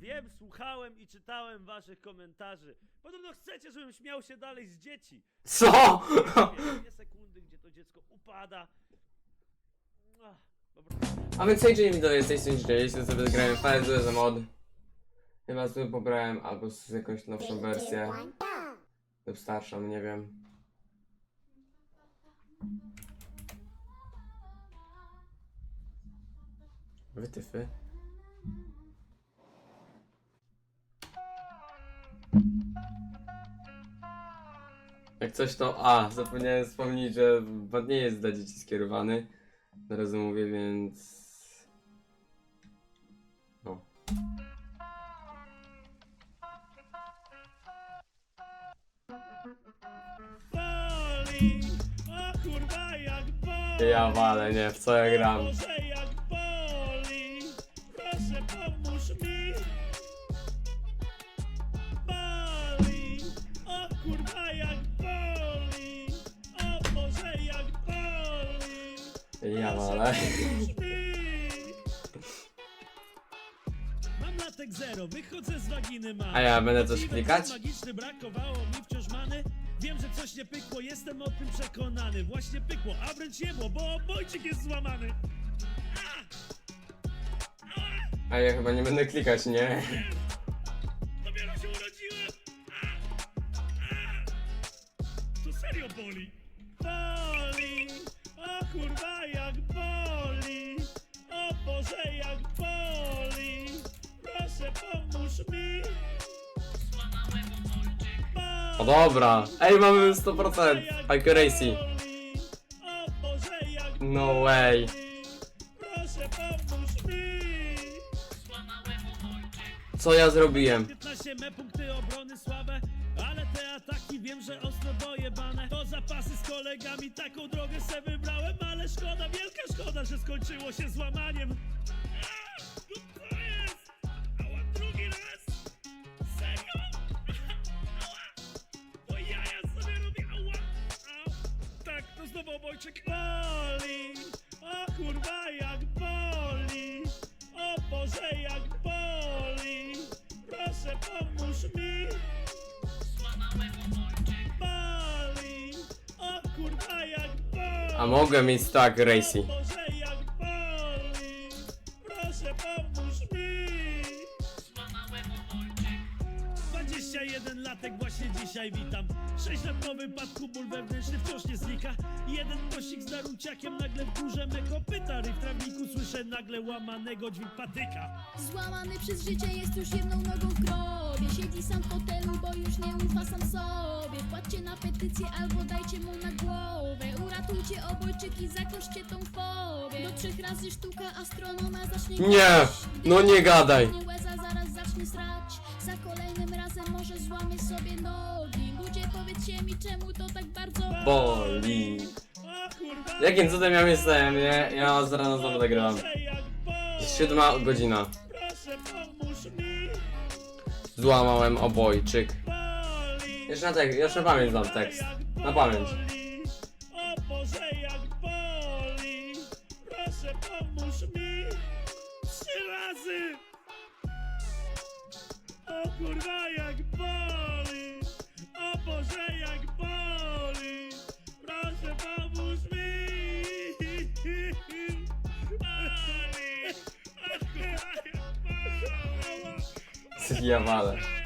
wiem, słuchałem i czytałem waszych komentarzy. Podobno chcecie, żebym śmiał się dalej z dzieci. Co? Dwie sekundy, gdzie to dziecko upada. Ach. A więc hej, dzień Dzień, jeśli sobie grałem FLZ za mod. Chyba sobie pobrałem albo z jakąś nowszą wersję. Lub starszą, nie wiem. Wytyfy. Jak coś to... A, zapomniałem wspomnieć, że bot nie jest dla dzieci skierowany. Od razu mówię, więc... No. Boli, o kurwa jak boli. Ja walę, nie, w co ja gram. Mam latek zero, wychodzę z waginy mam. A ja będę coś Możliwe, klikać? Magiczny brakowało mi wciąż many. Wiem, że coś nie pykło, jestem o tym przekonany. Właśnie pykło, a wręcz jebło, bo obojczyk jest złamany. A ja chyba nie będę klikać, nie? O dobra. Ej, mamy 100% accuracy. No way. Co ja zrobiłem? 15 me punkty obrony słabe, ale te ataki wiem, że ostro dojebane. To zapasy z kolegami, taką drogę se wybrałem, ale szkoda, wielka szkoda, że skończyło się złamaniem. Znowu obojczyk. Boli! O kurwa, jak boli! O Boże, jak boli! Proszę pomóż mi! Boli! O kurwa, jak boli! A mogę mieć tak, Racy. Po wypadku, ból wewnętrzny wciąż nie znika. Jeden posik z naruciakiem, nagle w górze me kopyta Ry w trawniku słyszę nagle łamanego dźwięk patyka. Złamany przez życie jest już jedną nogą w grobie. Siedzi sam w fotelu, bo już nie ufa sam sobie. Wpłaccie na petycję albo dajcie mu na głowę. Uratujcie obojczyki, zakoszcie tą fobię Do trzech razy sztuka astronoma zacznie Nie, no nie gadaj. Boli. Jakim cudem ja myślałem, nie? Ja z rana znowu nagrywam. Siódma godzina. Złamałem obojczyk. Jeszcze na tak, jeszcze pamięć znam tekst. Na pamięć. Pomóż mi! Trzy razy! O kurwa, boli! Ja walę.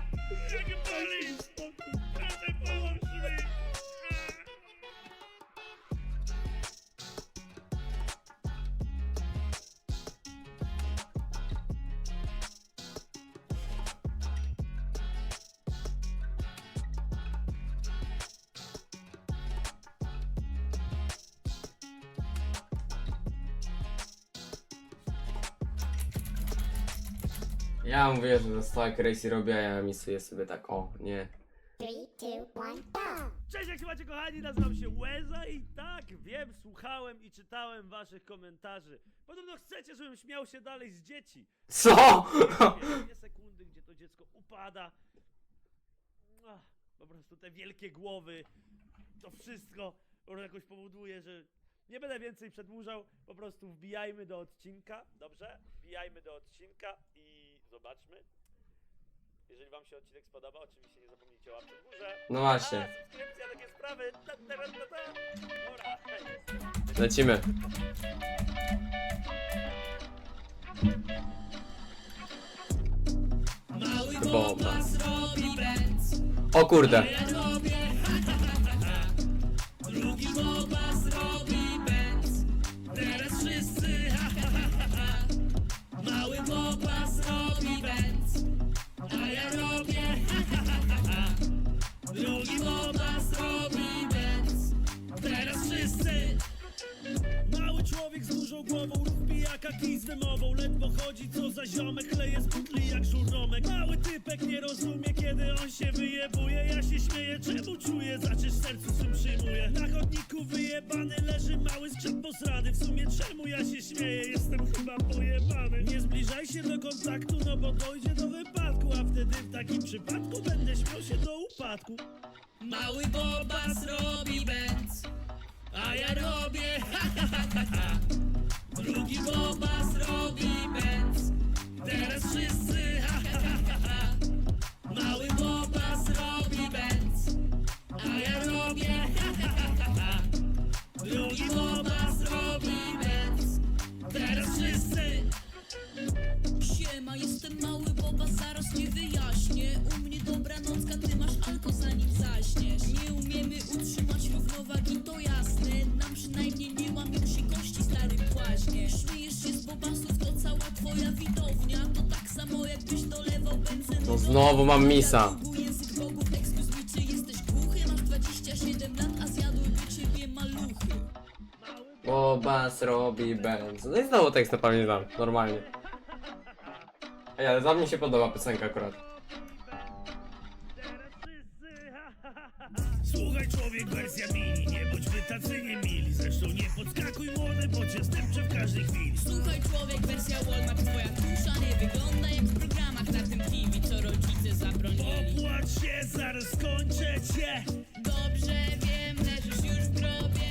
Ja mówię, że tak Racy robię, a ja misuję sobie tak, o, nie. Three, two, one, go! Cześć, jak się macie kochani, nazywam się Łeza i tak, wiem, słuchałem i czytałem waszych komentarzy. Podobno chcecie, żebym śmiał się dalej z dzieci. Co? Dwie sekundy, gdzie to dziecko upada. Ach, Po prostu te wielkie głowy, to wszystko jakoś powoduje, że nie będę więcej przedłużał. Po prostu wbijajmy do odcinka, dobrze? Wbijajmy do odcinka i zobaczmy. Jeżeli wam się odcinek spodoba, oczywiście nie zapomnijcie o łapce w górze. No właśnie. A, subskrypcja, takie sprawy. Ta, ta, ta, ta, ta. Dobra, hej. Lecimy. Mały Bomba. Bobas robi benz O kurde. Głową, ruch pijaka, kij z wymową. Ledwo chodzi, co za ziomek, leje z butli jak żurnomek. Mały typek nie rozumie, kiedy on się wyjebuje. Ja się śmieję, czemu czuję, zaczysz sercu swym przyjmuje Na chodniku wyjebany leży mały skrzep posrany W sumie czemu ja się śmieję, jestem chyba pojebany. Nie zbliżaj się do kontaktu, no bo dojdzie do wypadku. A wtedy w takim przypadku będę śmiał się do upadku. Mały Bobas robi benz A ja robię ha, ha, ha, ha, ha. Drugi Bobas robi benz Teraz wszyscy ha, ha, ha, ha. Mały Bobas robi benz A ja robię ha, ha, ha, ha. Drugi Bobas robi benz Teraz wszyscy. Siema, jestem mały Boba, zaraz ci wyjaśnię. U mnie dobra nocka, ty masz alko zanim zaśniesz zjadłyby ciebie maluchy Bobas robi benz. No i znowu tekst na. Normalnie. Ej, ale za mnie się podoba piosenka akurat. Słuchaj człowiek, wersja mini, nie bądźmy tacy niemili Zresztą nie podskakuj młody, bo cię stępczę w każdej chwili Słuchaj człowiek, wersja Walmart, twoja dusza nie wygląda jak w programach na tym TV, co rodzice zabronili. Popłacz się, zaraz skończę cię Dobrze wiem, leżysz już w grobie,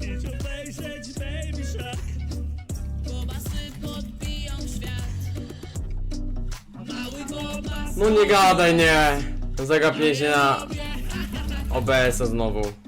Idź obejrzeć Baby Shark bobasy podbiją świat. Mały bobas No nie gadaj, nie. Zagapię się na OBS-a znowu.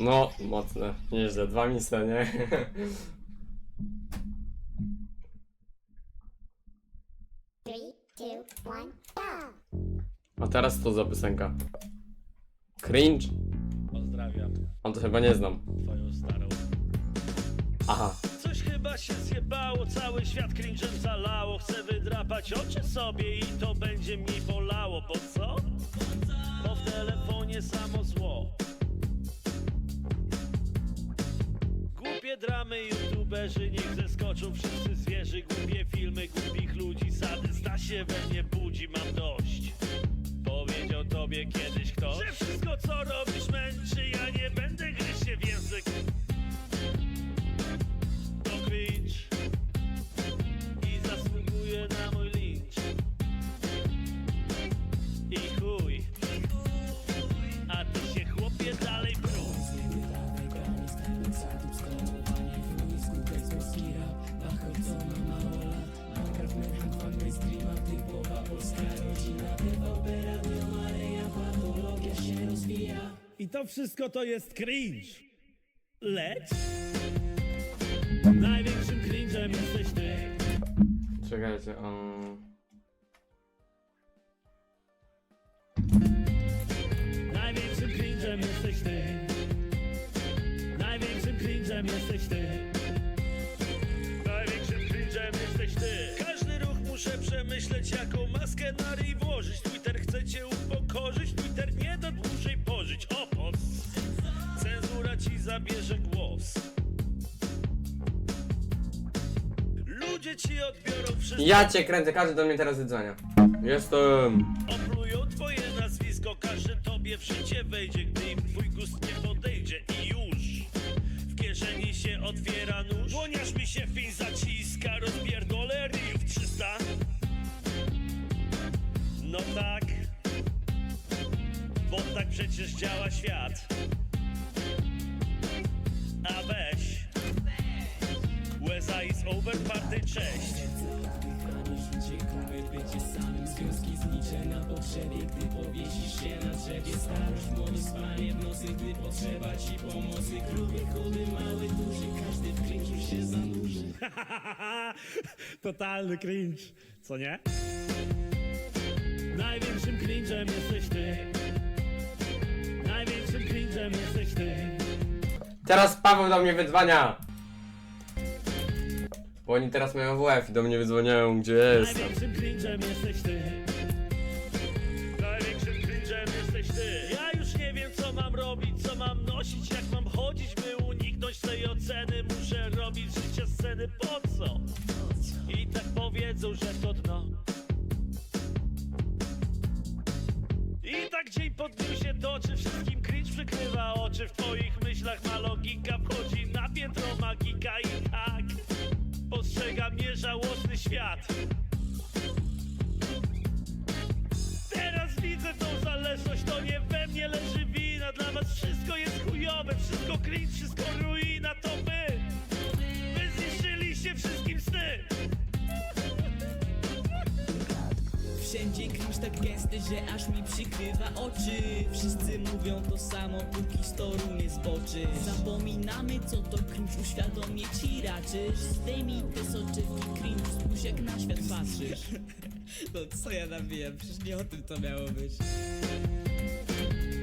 No, mocne. Nieźle. Dwa misle, nie? Three, two, one, go! A teraz to za piosenka. Cringe? Pozdrawiam On to chyba nie znam. twoją starą Aha. Coś chyba się zjebało, cały świat cringe'em zalało Chcę wydrapać oczy sobie i to będzie mi bolało Po co? Bo w telefonie samo zło Głupie dramy, youtuberzy niech zeskoczą Wszyscy zwierzy, głupie filmy, głupich ludzi Sadysta się we mnie budzi, mam dość. Powiedział tobie kiedyś ktoś Że wszystko co robisz męczy, ja nie będę gryźć się w język I to wszystko to jest cringe. Lecz największym cringe'em jesteś ty. Czekajcie, um... Największym cringe'em jesteś ty. Największym cringe'em jesteś ty. Największym cringe'em jesteś ty. Każdy ruch muszę przemyśleć, jaką maskę na ryj włożyć. Zabierze głos. Ludzie ci odbiorą wszystko. Ja cię kręcę, każdy do mnie teraz dzwonia. Jestem. Oplują twoje nazwisko, każdy tobie w życie wejdzie, gdy im twój gust nie podejdzie i już. W kieszeni się otwiera nóż, dłoniaż mi się fin zaciska, rozpierdolę ryjów 300. No tak, bo tak przecież działa świat. A weź. Łeza is over party, cześć. Zadychanie rzucie kuby, bycie samym Związki znicze na potrzebie, gdy powiesisz się na drzewie Starość, młodzi, spanie w nocy, gdy potrzeba ci pomocy Gruby, chudy, mały, duży, każdy w cringe się zanurzy Totalny cringe, co nie? Największym cringe'em jesteś ty. Największym cringe'em jesteś ty. Teraz Paweł do mnie wydzwania. Bo oni teraz mają WF i do mnie wydzwaniają, gdzie jest. Największym cringe'em jesteś ty. Największym cringe'em jesteś ty. Ja już nie wiem co mam robić, co mam nosić, jak mam chodzić, by uniknąć tej oceny. Muszę robić życia sceny po co? I tak powiedzą, że to dno. I tak dzień po dniu się toczy, wszystkim cringe przykrywa oczy W twoich myślach ma logika, wchodzi na piętro magika I tak postrzega mnie żałosny świat. Teraz widzę tą zależność, to nie we mnie leży wina. Dla was wszystko jest chujowe, wszystko cringe, wszystko ruina Wszędzie cringe tak gęsty, że aż mi przykrywa oczy. Wszyscy mówią to samo, póki z toru nie zboczy Zapominamy co to cringe, uświadomię ci raczysz. Zdejmij te soczewki cringe, spójrz jak na świat patrzysz. No co ja nawijam, przecież nie o tym to miało być.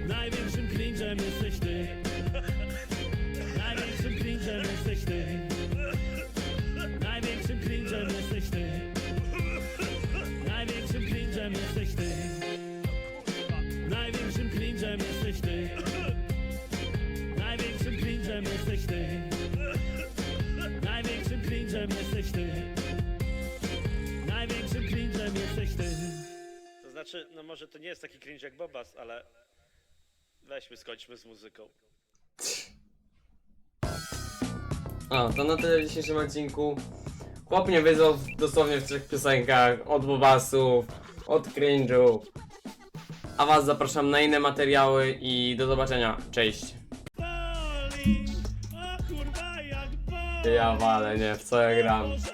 Największym cringe'em jesteś ty. Największym cringe'em jesteś ty może to nie jest taki cringe jak Bobas, ale Weźmy, skończmy z muzyką. A, to na tyle w dzisiejszym odcinku. Chłop mnie wyzwał w- dosłownie w trzech piosenkach. Od bobasów, od cringe'u. A was zapraszam na inne materiały i do zobaczenia. Cześć. Boli! O kurwa, jak boli! Ja walę, nie, w co ja gram. Boże,